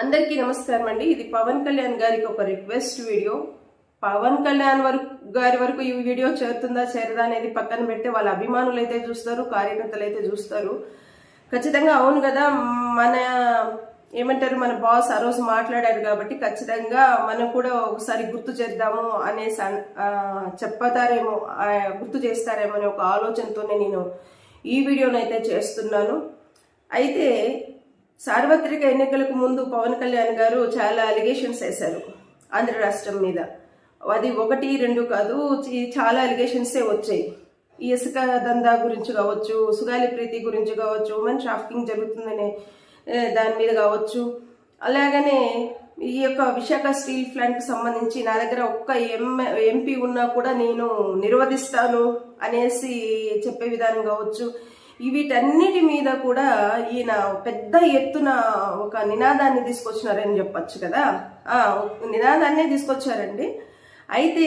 అందరికీ నమస్కారం అండి ఇది పవన్ కళ్యాణ్ గారికి ఒక రిక్వెస్ట్ వీడియో పవన్ కళ్యాణ్ వరకు గారి వరకు ఈ వీడియో చేరుతుందా చేరదా అనేది పక్కన పెడితే వాళ్ళ అభిమానులు అయితే చూస్తారు కార్యకర్తలు అయితే చూస్తారు. ఖచ్చితంగా అవును కదా మన ఏమంటారు మన బాస్ ఆ రోజు మాట్లాడారు కాబట్టి ఖచ్చితంగా మనం కూడా ఒకసారి గుర్తు చేద్దాము అనేసి చెప్పతారేమో గుర్తు చేస్తారేమో అనే ఒక ఆలోచనతోనే నేను ఈ వీడియోనైతే చేస్తున్నాను. అయితే సార్వత్రిక ఎన్నికలకు ముందు పవన్ కళ్యాణ్ గారు చాలా అలిగేషన్స్ వేశారు ఆంధ్ర రాష్ట్రం మీద. అది ఒకటి రెండు కాదు చాలా అలిగేషన్సే వచ్చాయి. ఈ ఇసుక దందా గురించి కావచ్చు సుగాలి ప్రీతి గురించి కావచ్చు ఉమెన్ ట్రాఫికింగ్ జరుగుతుందనే దాని మీద కావచ్చు. అలాగనే ఈ యొక్క విశాఖ స్టీల్ ప్లాంట్కి సంబంధించి నా దగ్గర ఒక్క ఎం ఎంపీ ఉన్నా కూడా నేను నిర్వధిస్తాను అనేసి చెప్పే విధానం కావచ్చు. వీటన్నిటి మీద కూడా ఈయన పెద్ద ఎత్తున ఒక నినాదాన్ని తీసుకొచ్చినారని చెప్పొచ్చు కదా? ఆ, నినాదాన్నే తీసుకొచ్చారండి. అయితే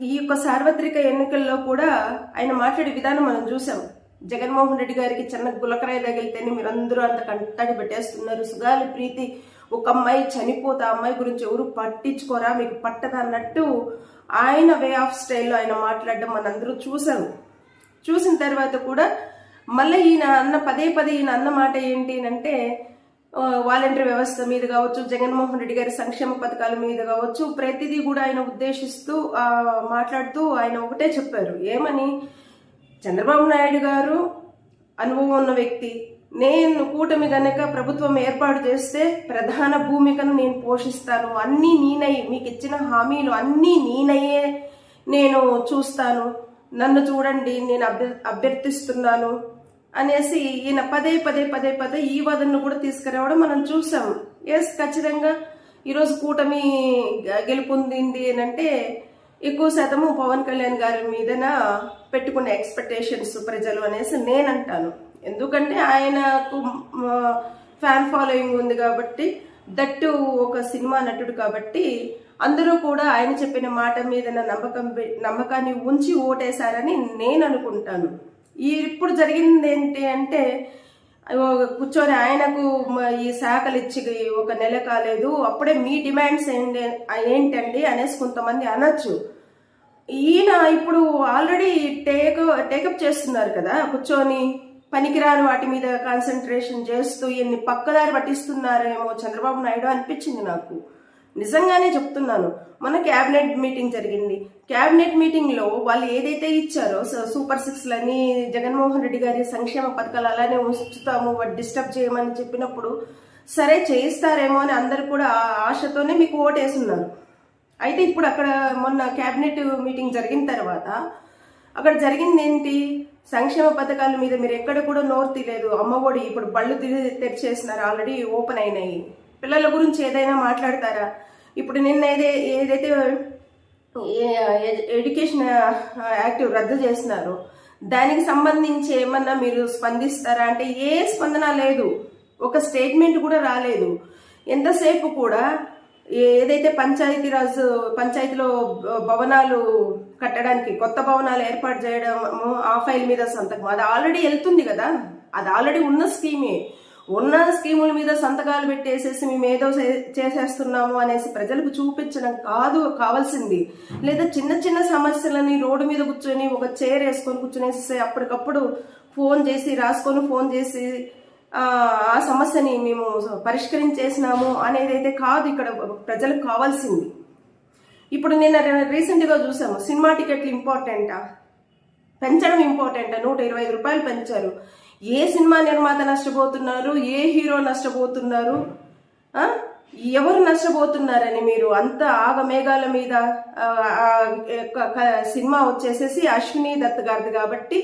ఈ యొక్క సార్వత్రిక ఎన్నికల్లో కూడా ఆయన మాట్లాడే విధానం మనం చూసాం. జగన్మోహన్ రెడ్డి గారికి చిన్న గులకరాయి తగిలితేనే మీరందరూ అంత కంటడి పెట్టేస్తున్నారు. సుగాలి ప్రీతి ఒక అమ్మాయి చనిపోతే ఆ అమ్మాయి గురించి ఎవరు పట్టించుకోరా? మీకు పట్టదా? అన్నట్టు ఆయన వే ఆఫ్ స్టైల్లో ఆయన మాట్లాడడం మనందరూ చూసాం. చూసిన తర్వాత కూడా మళ్ళీ ఈయన అన్న పదే పదే ఈయన అన్న మాట ఏంటి అంటే వాలంటరీ వ్యవస్థ మీద కావచ్చు జగన్మోహన్ రెడ్డి గారి సంక్షేమ పథకాల మీద కావచ్చు ప్రతిదీ కూడా ఆయన ఉద్దేశిస్తూ మాట్లాడుతూ ఆయన ఒకటే చెప్పారు. ఏమని? చంద్రబాబు నాయుడు గారు అనుభవం ఉన్న వ్యక్తి. నేను కూటమి గనక ప్రభుత్వం ఏర్పాటు చేస్తే ప్రధాన భూమికను నేను పోషిస్తాను. అన్నీ నేనై మీకు ఇచ్చిన హామీలు అన్నీ నేనయ్యే నేను చూస్తాను. నన్ను చూడండి నేను అభ్య అభ్యర్థిస్తున్నాను. అనేసి ఈయన పదే పదే పదే పదే ఈ వాదనను కూడా తీసుకురావడం మనం చూసాం. ఎస్ ఖచ్చితంగా ఈరోజు కూటమి గ- గెలుపొందింది అని అంటే ఎక్కువ శాతము పవన్ కళ్యాణ్ గారి మీదన పెట్టుకున్న ఎక్స్పెక్టేషన్స్ ప్రజలు అనేసి నేను అంటాను ఎందుకంటే ఆయనకు ఫ్యాన్ ఫాలోయింగ్ ఉంది కాబట్టి దట్టు ఒక సినిమా నటుడు కాబట్టి అందరూ కూడా ఆయన చెప్పిన మాట మీద నమ్మకం నమ్మకాన్ని ఉంచి ఓటేశారని నేను అనుకుంటాను. ఈ ఇప్పుడు జరిగింది ఏంటి అంటే కూర్చొని ఆయనకు ఈ శాఖలు ఇచ్చి ఒక నెల కాలేదు అప్పుడే మీ డిమాండ్స్ ఏంటి ఏంటండి అనేసి కొంతమంది అనొచ్చు. ఈయన ఇప్పుడు ఆల్రెడీ టేక్ టేకప్ చేస్తున్నారు కదా కూర్చొని పనికిరాని వాటి మీద కాన్సన్ట్రేషన్ చేస్తూ ఈయన్ని పక్కదారి పట్టిస్తున్నారేమో చంద్రబాబు నాయుడు అనిపించింది నాకు. నిజంగానే చెప్తున్నాను. మన క్యాబినెట్ మీటింగ్ జరిగింది. క్యాబినెట్ మీటింగ్లో వాళ్ళు ఏదైతే ఇచ్చారో సూపర్ సిక్స్ లని జగన్మోహన్ రెడ్డి గారి సంక్షేమ పథకాలు అలానే ఉంచుతాము వాటి డిస్టర్బ్ చేయమని చెప్పినప్పుడు సరే చేయిస్తారేమో అని అందరు కూడా ఆ ఆశతోనే మీకు ఓటేస్తున్నారు అయితే ఇప్పుడు అక్కడ మొన్న క్యాబినెట్ మీటింగ్ జరిగిన తర్వాత అక్కడ జరిగింది ఏంటి? సంక్షేమ పథకాల మీద మీరు ఎక్కడ కూడా నోరు తీయలేదు అమ్మఒడి ఇప్పుడు బళ్ళు తెరిచేసినారు. ఆల్రెడీ ఓపెన్ అయినాయి. పిల్లల గురించి ఏదైనా మాట్లాడతారా? ఇప్పుడు నిన్న ఏదే ఏదైతే ఎడ్యుకేషన్ యాక్టివ్ రద్దు చేస్తున్నారు దానికి సంబంధించి ఏమన్నా మీరు స్పందిస్తారా? అంటే ఏ స్పందన లేదు. ఒక స్టేట్మెంట్ కూడా రాలేదు. ఎంతసేపు కూడా ఏదైతే పంచాయతీరాజ్ పంచాయతీలో భవనాలు కట్టడానికి కొత్త భవనాలు ఏర్పాటు చేయడము ఆ ఫైల్ మీద సంతకం అది ఆల్రెడీ వెళ్తుంది కదా? అది ఆల్రెడీ ఉన్న స్కీమే. ఉన్న స్కీముల మీద సంతకాలు పెట్టేసేసి మేము ఏదో చేసేస్తున్నాము అనేసి ప్రజలకు చూపించడం కాదు కావాల్సింది. లేదా చిన్న చిన్న సమస్యలని రోడ్డు మీద కూర్చొని ఒక చైర్ వేసుకొని కూర్చునేసి అప్పటికప్పుడు ఫోన్ చేసి రాసుకొని ఫోన్ చేసి ఆ సమస్యని మేము పరిష్కరించేసినాము అనేది అయితే కాదు ఇక్కడ ప్రజలకు కావాల్సింది. ఇప్పుడు నిన్న రీసెంట్గా చూసాము సినిమా టికెట్లు ఇంపార్టెంటా పెంచడం ఇంపార్టెంటా నూట ఇరవై ఐదు రూపాయలు పెంచారు. ఏ సినిమా నిర్మాత నష్టపోతున్నారు? ఏ హీరో నష్టపోతున్నారు? ఎవరు నష్టపోతున్నారని మీరు అంత ఆగమేఘాల మీద సినిమా వచ్చేసేసి అశ్విని దత్ గారిది కాబట్టి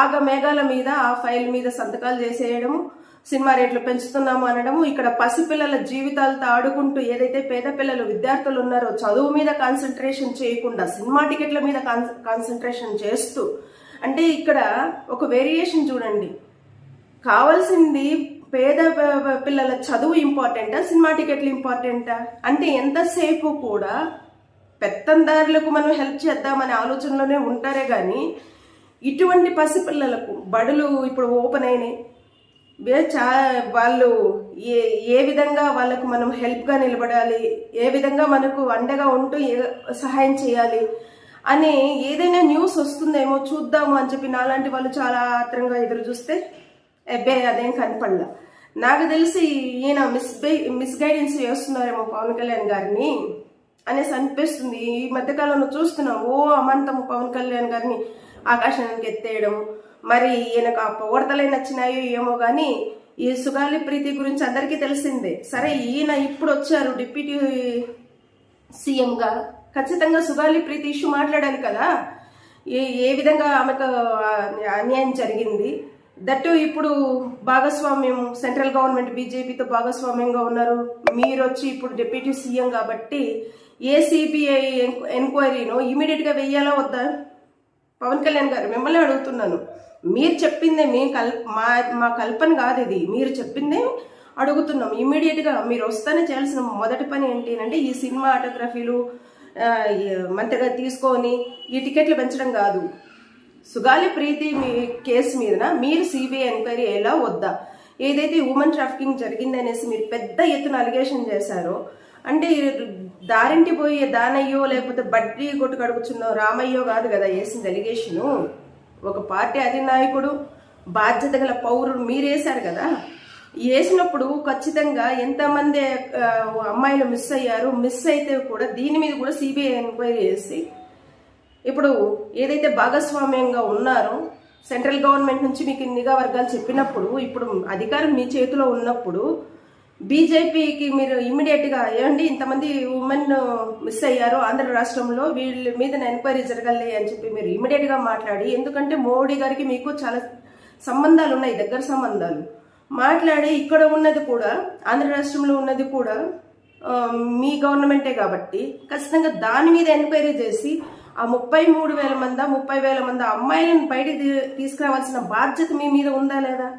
ఆగమేఘాల మీద ఆ ఫైల్ మీద సంతకాలు చేసేయడము సినిమా రేట్లు పెంచుతున్నాము అనడము ఇక్కడ పసిపిల్లల జీవితాలతో ఆడుకుంటూ ఏదైతే పేద పిల్లలు విద్యార్థులు ఉన్నారో చదువు మీద కాన్సన్ట్రేషన్ చేయకుండా సినిమా టికెట్ల మీద కాన్సన్ట్రేషన్ చేస్తూ అంటే ఇక్కడ ఒక వేరియేషన్ చూడండి. కావాల్సింది పేద పిల్లల చదువు ఇంపార్టెంటా సినిమా టికెట్లు ఇంపార్టెంటా? అంటే ఎంతసేపు కూడా పెత్తందారులకు మనం హెల్ప్ చేద్దామనే ఆలోచనలోనే ఉంటారే కానీ ఇటువంటి పసిపిల్లలకు బడులు ఇప్పుడు ఓపెన్ అయినాయి. చా వాళ్ళు ఏ ఏ విధంగా వాళ్ళకు మనం హెల్ప్గా నిలబడాలి ఏ విధంగా మనకు అండగా ఉంటూ సహాయం చేయాలి అని ఏదైనా న్యూస్ వస్తుందేమో చూద్దాము అని చెప్పి నాలాంటి వాళ్ళు చాలా ఆత్రంగా ఎదురు చూస్తే అబ్బే అదేం కనపడలా. నాకు తెలిసి ఈయన మిస్ మిస్గైడెన్స్ చేస్తున్నారేమో పవన్ కళ్యాణ్ గారిని అనేసి అనిపిస్తుంది. ఈ మధ్యకాలంలో చూస్తున్నాం ఓ అమంతము పవన్ కళ్యాణ్ గారిని ఆకాశానికి ఎత్తేయడం. మరి ఈయనకు ఆ పొగడతలే నచ్చినాయో ఏమో కానీ ఈ సుగాలి ప్రీతి గురించి అందరికీ తెలిసిందే. సరే ఈయన ఇప్పుడు వచ్చారు డిప్యూటీ సీఎంగా. ఖచ్చితంగా సుగాలి ప్రీతి ఇష్యూ మాట్లాడాను కదా. ఏ ఏ విధంగా ఆమెకు అన్యాయం జరిగింది? దట్టు ఇప్పుడు భాగస్వామ్యం సెంట్రల్ గవర్నమెంట్ బీజేపీతో భాగస్వామ్యంగా ఉన్నారు. మీరు వచ్చి ఇప్పుడు డిప్యూటీ సీఎం కాబట్టి ఏ సిబిఐ ఎంక్వైరీను ఇమీడియట్గా వెయ్యాలా వద్దా? పవన్ కళ్యాణ్ గారు మిమ్మల్ని అడుగుతున్నాను. మీరు చెప్పిందే మీ కల్ మా మా కల్పన కాదు ఇది. మీరు చెప్పిందే అడుగుతున్నాం. ఇమీడియట్గా మీరు వస్తానే చేయాల్సిన మొదటి పని ఏంటి అంటే ఈ సినిమా ఆటోగ్రఫీలు మంత్రిగా తీసుకొని ఈ టికెట్లు పెంచడం కాదు. సుగాలి ప్రీతి మీ కేసు మీదన? మీరు సిబిఐ ఎంక్వైరీ ఎలా వద్దా? ఏదైతే ఉమెన్ ట్రాఫికింగ్ జరిగిందనేసి మీరు పెద్ద ఎత్తున అలిగేషన్ చేశారో అంటే దారింటి పోయే దానయ్యో లేకపోతే బడ్డీ కొట్టు కడుగుచున్న రామయ్యో కాదు కదా వేసింది అలిగేషను ఒక పార్టీ అధినాయకుడు బాధ్యత గల పౌరుడు మీరేశారు కదా? వేసినప్పుడు ఖచ్చితంగా ఎంతమంది అమ్మాయిలు మిస్ అయ్యారు మిస్ అయితే కూడా దీని మీద కూడా సిబిఐ ఎంక్వైరీ చేసి ఇప్పుడు ఏదైతే భాగస్వామ్యంగా ఉన్నారో సెంట్రల్ గవర్నమెంట్ నుంచి మీకు నిఘా వర్గాలు చెప్పినప్పుడు ఇప్పుడు అధికారం మీ చేతిలో ఉన్నప్పుడు బీజేపీకి మీరు ఇమ్మీడియట్గా ఏమండి ఇంతమంది ఉమెన్ మిస్ అయ్యారు ఆంధ్ర రాష్ట్రంలో వీళ్ళ మీద ఎంక్వైరీ జరగాలి అని చెప్పి మీరు ఇమ్మీడియట్గా మాట్లాడి ఎందుకంటే మోడీ గారికి మీకు చాలా సంబంధాలు ఉన్నాయి దగ్గర సంబంధాలు. మాట్లాడే ఇక్కడ ఉన్నది కూడా ఆంధ్ర రాష్ట్రంలో ఉన్నది కూడా మీ గవర్నమెంటే కాబట్టి ఖచ్చితంగా దాని మీద ఎంక్వైరీ చేసి ఆ ముప్పై మూడు వేల మంది ముప్పై వేల మంది అమ్మాయిలను బయటికి తీసుకురావాల్సిన బాధ్యత మీ మీద ఉందా లేదా?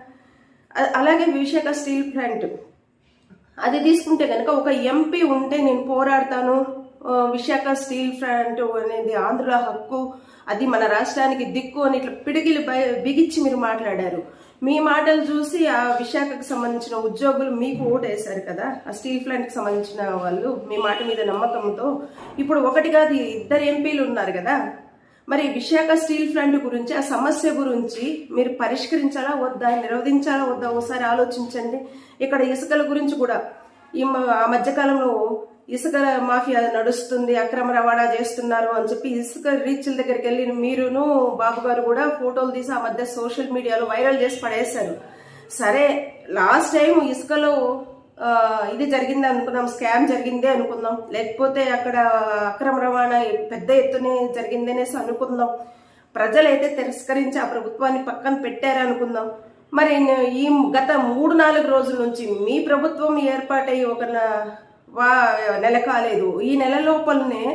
అలాగే విశాఖ స్టీల్ ప్లాంట్. అది తీసుకుంటే కనుక ఒక ఎంపీ ఉంటే నేను పోరాడతాను. విశాఖ స్టీల్ ప్లాంట్ అనేది ఆంధ్రుల హక్కు. అది మన రాష్ట్రానికి దిక్కు అని ఇట్లా పిడిగిలి బయ- బిగిచ్చి మీరు మాట్లాడారు. మీ మాటలు చూసి ఆ విశాఖకు సంబంధించిన ఉద్యోగులు మీకు ఓటేశారు కదా? ఆ స్టీల్ ప్లాంట్కి సంబంధించిన వాళ్ళు మీ మాట మీద నమ్మకంతో ఇప్పుడు ఒకటి కాదు ఇద్దరు ఎంపీలు ఉన్నారు కదా? మరి విశాఖ స్టీల్ ప్లాంట్ గురించి ఆ సమస్య గురించి మీరు పరిష్కరించాలా వద్దా? నిరోధించాలా వద్దా? ఒకసారి ఆలోచించండి. ఇక్కడ ఇసుకల గురించి కూడా ఈ ఆ మధ్యకాలంలో ఇసుక మాఫియా నడుస్తుంది అక్రమ రవాణా చేస్తున్నారు అని చెప్పి ఇసుక రీచ్ల దగ్గరికి వెళ్ళి మీరును బాబు గారు కూడా ఫోటోలు తీసి ఆ మధ్య సోషల్ మీడియాలో వైరల్ చేసి పడేశారు. సరే లాస్ట్ టైం ఇసుకలో ఇది జరిగింది అనుకున్నాం స్కామ్ జరిగిందే అనుకుందాం. లేకపోతే అక్కడ అక్రమ రవాణా పెద్ద ఎత్తునే జరిగింది అనేసి అనుకుందాం. ప్రజలైతే తిరస్కరించి ఆ ప్రభుత్వాన్ని పక్కన పెట్టారు అనుకుందాం. మరి ఈ గత మూడు నాలుగు రోజుల నుంచి మీ ప్రభుత్వం ఏర్పాటై ఒక నెల కాలేదు ఈ నెల లోపలనే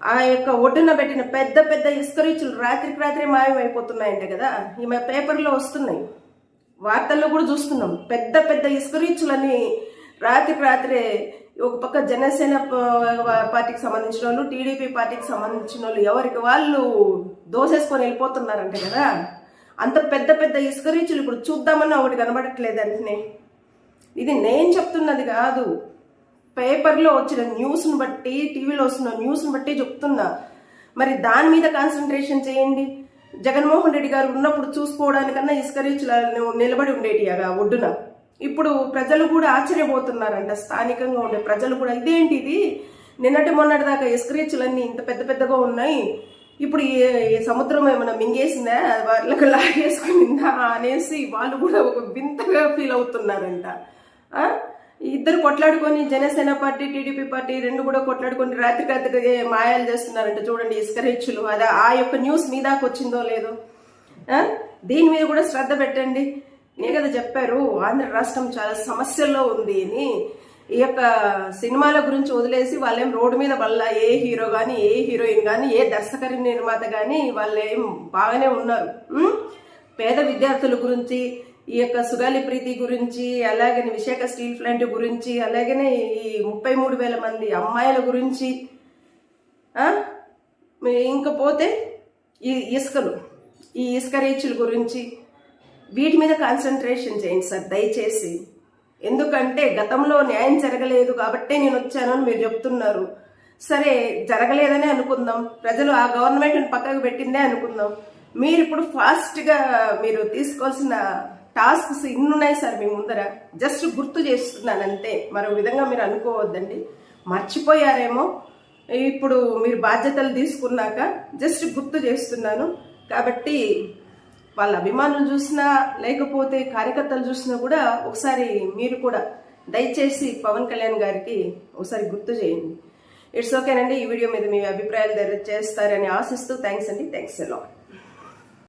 ఆ యొక్క ఒడ్డున పెట్టిన పెద్ద పెద్ద ఇసుకరీచ్లు రాత్రికి రాత్రి మాయమైపోతున్నాయంటే కదా. ఈ పేపర్లో వస్తున్నాయి. వార్తల్లో కూడా చూస్తున్నాం. పెద్ద పెద్ద ఇసుక రీచులని రాత్రికి రాత్రే ఒక పక్క జనసేన పార్టీకి సంబంధించిన వాళ్ళు టీడీపీ పార్టీకి సంబంధించిన వాళ్ళు ఎవరికి వాళ్ళు దోసేసుకొని వెళ్ళిపోతున్నారంట కదా. అంత పెద్ద పెద్ద ఇసుక రీచులు ఇప్పుడు చూద్దామన్నా ఒకటి కనబడట్లేదు అంటే ఇది నేను చెప్తున్నది కాదు. పేపర్లో వచ్చిన న్యూస్ని బట్టి టీవీలో వస్తున్న న్యూస్ని బట్టి చెప్తున్నా. మరి దాని మీద కాన్సన్ట్రేషన్ చేయండి. జగన్మోహన్ రెడ్డి గారు ఉన్నప్పుడు చూసుకోవడానికన్నా ఇసుక రీచ్లు నిలబడి ఉండేటి అలా ఒడ్డున. ఇప్పుడు ప్రజలు కూడా ఆశ్చర్యపోతున్నారంట. స్థానికంగా ఉండే ప్రజలు కూడా ఇదేంటి ఇది? నిన్నటి మొన్నటి దాకా ఇసుక రీచ్లన్నీ ఇంత పెద్ద పెద్దగా ఉన్నాయి. ఇప్పుడు ఈ- సముద్రం ఏమైనా మింగేసిందా? వాళ్ళకి లాగేసుకునిందా అనేసి వాళ్ళు కూడా ఒక వింతగా ఫీల్ అవుతున్నారంట. ఇద్దరు కొట్లాడుకొని జనసేన పార్టీ టీడీపీ పార్టీ రెండు కూడా కొట్లాడుకొని రాత్రి రాత్రికి మాయాలు చేస్తున్నారంట. చూడండి ఇసుక రీచ్లు అది ఆ యొక్క న్యూస్ మీ దాకా వచ్చిందో లేదో. దీని మీద కూడా శ్రద్ధ పెట్టండి. నేను కదా చెప్పారు ఆంధ్ర రాష్ట్రం చాలా సమస్యల్లో ఉంది అని. ఈ యొక్క సినిమాల గురించి వదిలేసి వాళ్ళేం రోడ్డు మీద వల్ల ఏ హీరో కానీ ఏ హీరోయిన్ కానీ ఏ దర్శకరి నిర్మాత కానీ వాళ్ళేం బాగానే ఉన్నారు. పేద విద్యార్థుల గురించి ఈ యొక్క సుగాలి ప్రీతి గురించి అలాగనే విశాఖ స్టీల్ ప్లాంట్ గురించి అలాగనే ఈ ముప్పై మూడు వేల మంది అమ్మాయిల గురించి ఇంకపోతే పోతే ఈ ఇసుకలు ఈ ఇసుక రీచుల గురించి వీటి మీద కాన్సన్ట్రేషన్ చేయండి సార్ దయచేసి. ఎందుకంటే గతంలో న్యాయం జరగలేదు కాబట్టే నేను వచ్చాను అని మీరు చెప్తున్నారు. సరే జరగలేదనే అనుకుందాం. ప్రజలు ఆ గవర్నమెంట్ పక్కకు పెట్టిందే అనుకుందాం. మీరు ఇప్పుడు ఫాస్ట్గా మీరు తీసుకోవాల్సిన టాస్క్స్ ఇన్ని ఉన్నాయి సార్ మీ ముందర. జస్ట్ గుర్తు చేస్తున్నానంతే. మరో విధంగా మీరు అనుకోవద్దండి. మర్చిపోయారేమో. ఇప్పుడు మీరు బాధ్యతలు తీసుకున్నాక జస్ట్ గుర్తు చేస్తున్నాను. కాబట్టి వాళ్ళ అభిమానులు చూసినా లేకపోతే కార్యకర్తలు చూసినా కూడా ఒకసారి మీరు కూడా దయచేసి పవన్ కళ్యాణ్ గారికి ఒకసారి గుర్తు చేయండి. ఇట్స్ ఓకేనండి. ఈ వీడియో మీద మీ అభిప్రాయాలు చేస్తారని ఆశిస్తూ థ్యాంక్స్ అండి. థ్యాంక్స్ ఎలా